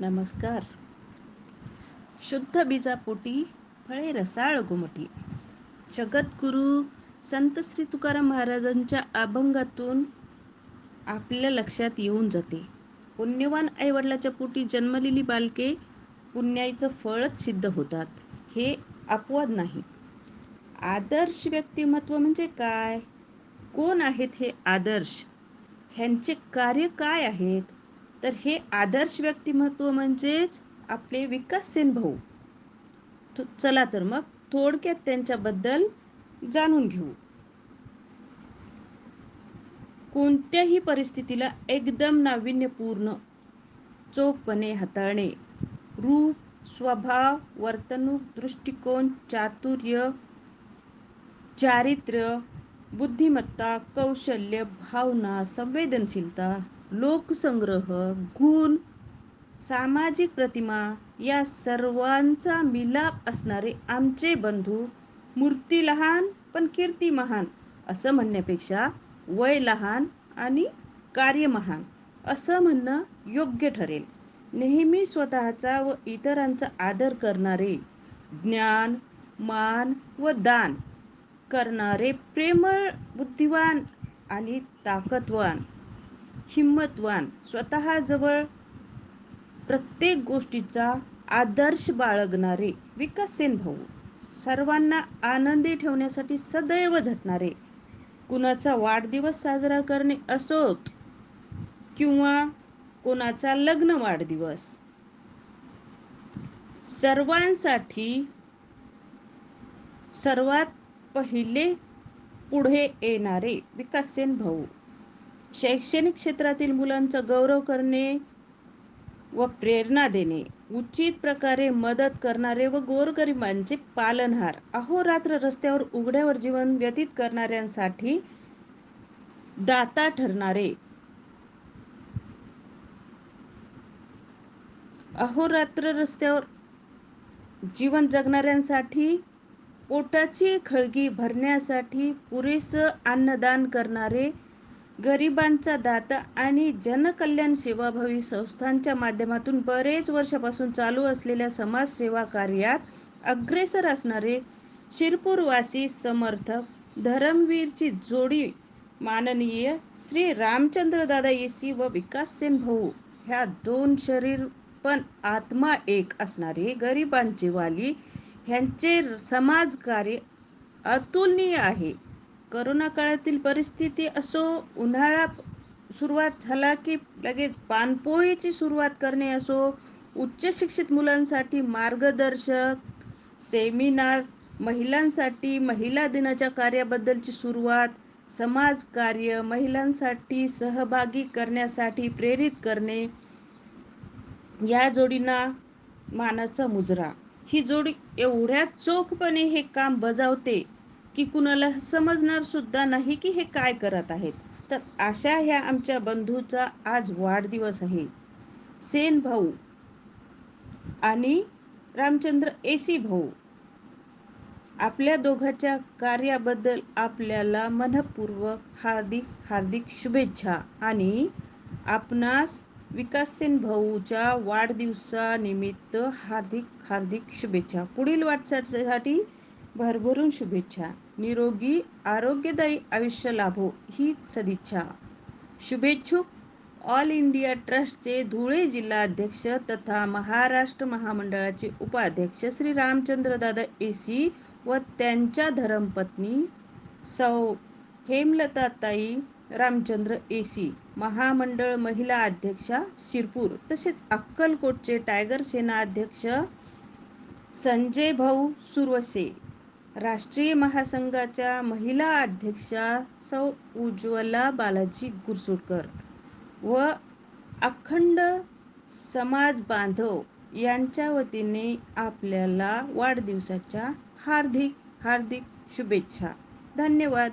नमस्कार. शुद्ध बीजापोटी फळे रसाळ गुमटी जगद्गुरू संत श्री तुकाराम महाराजांच्या अभंगातून आपल्या लक्षात येऊन जाते. पुण्यवान आईवडिलाच्या पोटी जन्मलेली बालके पुण्याईचं फळच सिद्ध होतात. हे अपवाद नाही. आदर्श व्यक्तिमत्व म्हणजे काय? कोण आहेत हे आदर्श? ह्यांचे कार्य काय आहेत? तर हे आदर्श व्यक्तिमत्व म्हणजेच आपले विकाससेन भाऊ. चला तर मग थोडक्यात त्यांच्याबद्दल जाणून घेऊ. कोणत्याही परिस्थितीला एकदम नाविन्यपूर्ण चोखपणे हाताळणे रूप स्वभाव वर्तणूक दृष्टिकोन चातुर्य चारित्र्य बुद्धिमत्ता कौशल्य भावना संवेदनशीलता लोकसंग्रह गुण सामाजिक प्रतिमा या सर्वांचा मिलाप असणारे आमचे बंधू मूर्ती लहान पण कीर्ती महान असं म्हणण्यापेक्षा वय लहान आणि कार्य महान असं म्हणणं योग्य ठरेल. नेहमी स्वतःचा व इतरांचा आदर करणारे ज्ञान मान व दान करणारे प्रेमळ बुद्धिवान आणि ताकदवान हिम्मतवान. स्वतःजवळ प्रत्येक गोष्टीचा आदर्श बाळगणारे विकाससेन भाऊ. सर्वांना आनंदी ठेवण्यासाठी सदैव झटणारे. कुणाचा वाढदिवस साजरा करणे असोत किंवा कोणाचा लग्न वाढदिवस. सर्वांसाठी सर्वात पहिले पुढे येणारे विकाससेन भाऊ. शैक्षणिक क्षेत्रातील मुलांचा गौरव करणे व प्रेरणा देणे उचित प्रकारे मदत करणारे व गोरगरिबांचे पालनहार अहोरात्र रस्त्यावर उघड्यावर जीवन व्यतीत करणाऱ्यांसाठी दाता ठरणारे. अहोरात्र रस्त्यावर जीवन जगणाऱ्यांसाठी पोटाची खळगी भरण्यासाठी पुरेसं अन्नदान करणारे गरिबांचा दाता आणि जनकल्याण सेवाभावी संस्थांच्या माध्यमातून बरेच वर्षापासून चालू असलेल्या समाजसेवा कार्यात अग्रेसर असणारे शिरपूरवासी समर्थक धरमवीरची जोडी माननीय श्री रामचंद्रदादा येसी व विकाससेन भाऊ. ह्या दोन शरीर पण आत्मा एक असणारे गरिबांचे वाली ह्यांचे समाजकार्य अतुलनीय आहे. करोना काळातील परिस्थिती असो उन्हाळा सुरुवात झाला की लगेच पानपोळीची सुरुवात करणे असो उच्च शिक्षित मुलांसाठी मार्गदर्शक सेमिनार महिलांसाठी महिला दिनाच्या कार्याबद्दलची सुरुवात समाजकार्य महिलांसाठी सहभागी करण्यासाठी प्रेरित करणे या जोडींना मानाचा मुजरा. ही जोडी एवढ्या चोखपणे हे काम बजावते की कुणाला समजणार सुद्धा नाही की हे काय करत आहेत. तर अशा ह्या आमच्या बंधूचा आज वाढदिवस आहे. सेन भाऊ आणि रामचंद्र एसी भाऊ. आपल्या दोघांच्या कार्याबद्दल आपल्याला मनपूर्वक हार्दिक हार्दिक शुभेच्छा आणि आपणास विकाससेन भाऊच्या वाढदिवसानिमित्त हार्दिक हार्दिक शुभेच्छा. पुढील वाटचालीसाठी भरभरून शुभेच्छा. निरोगी आरोग्यदायी आयुष्य लाभो ही सदिच्छा. शुभेच्छुक ऑल इंडिया ट्रस्टचे धुळे जिल्हाध्यक्ष तथा महाराष्ट्र महामंडळाचे उपाध्यक्ष श्री रामचंद्रदादा एसी व त्यांच्या धर्मपत्नी सौ हेमलताताई रामचंद्र एसी महामंडळ महिला अध्यक्षा शिरपूर तसेच अक्कलकोटचे टायगर सेना अध्यक्ष संजय भाऊ सुरवसे राष्ट्रीय महासंघाच्या महिला अध्यक्षा सौ उज्ज्वला बालाजी गुरसुटकर व अखंड समाज बांधव यांच्या वतीने आपल्याला वाढदिवसाच्या हार्दिक हार्दिक शुभेच्छा. धन्यवाद.